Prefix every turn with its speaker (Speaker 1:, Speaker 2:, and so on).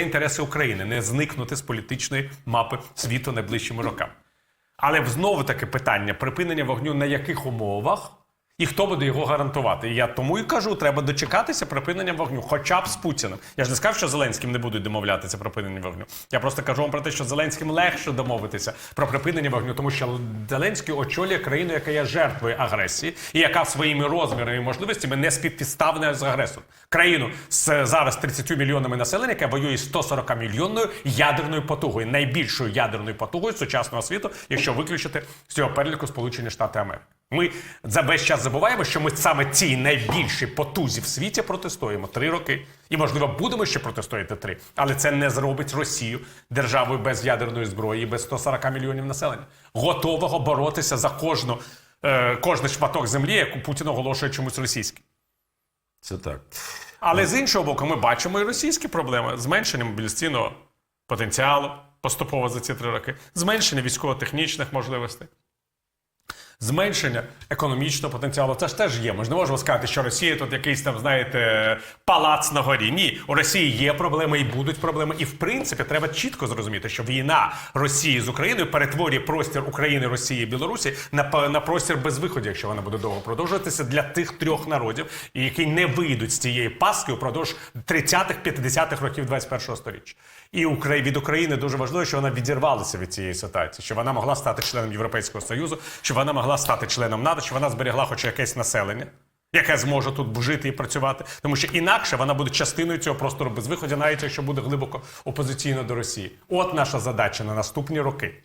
Speaker 1: інтереси України, не зникнути з політичної мапи світу найближчими роками. Але знову таки питання: припинення вогню на яких умовах і хто буде його гарантувати? І я тому і кажу, треба дочекатися припинення вогню, хоча б з Путіним. Я ж не сказав, що Зеленським не будуть домовлятися припинення вогню. Я просто кажу вам про те, що Зеленським легше домовитися про припинення вогню, тому що Зеленський очолює країну, яка є жертвою агресії, і яка своїми розмірами і можливостями не співпідставна з агресором. Країну з зараз 30 мільйонами населення, яка воює з 140 мільйонною ядерною потугою, найбільшою ядерною потугою сучасного світу, якщо виключити з цього переліку Сполучені Штати Америки. Ми за весь час забуваємо, що ми саме цій найбільшій потузі в світі протистоїмо три роки. І, можливо, будемо ще протистояти три. Але це не зробить Росію державою без ядерної зброї і без 140 мільйонів населення, готового боротися за кожну, е, кожний шматок землі, яку Путін оголошує чомусь російським.
Speaker 2: Це так.
Speaker 1: Але з іншого боку, ми бачимо і російські проблеми зменшення мобілізаційного потенціалу поступово за ці три роки, зменшення військово-технічних можливостей. Зменшення економічного потенціалу це ж теж є. Ми ж не можемо сказати, що Росія тут якийсь там, знаєте, палац на горі. Ні, у Росії є проблеми і будуть проблеми. І в принципі треба чітко зрозуміти, що війна Росії з Україною перетворює простір України, Росії і Білорусі на, на простір без виходу, якщо вона буде довго продовжуватися для тих трьох народів, які не вийдуть з цієї пастки упродовж 30-х, 50-х років 21-го сторіччя. І Украї- від України дуже важливо, що вона відірвалася від цієї ситуації, що вона могла стати членом Європейського Союзу, що вона могла стати членом НАТО, що вона зберегла хоч якесь населення, яке зможе тут жити і працювати. Тому що інакше вона буде частиною цього простору без виходу, навіть якщо буде глибоко опозиційно до Росії. От наша задача на наступні роки.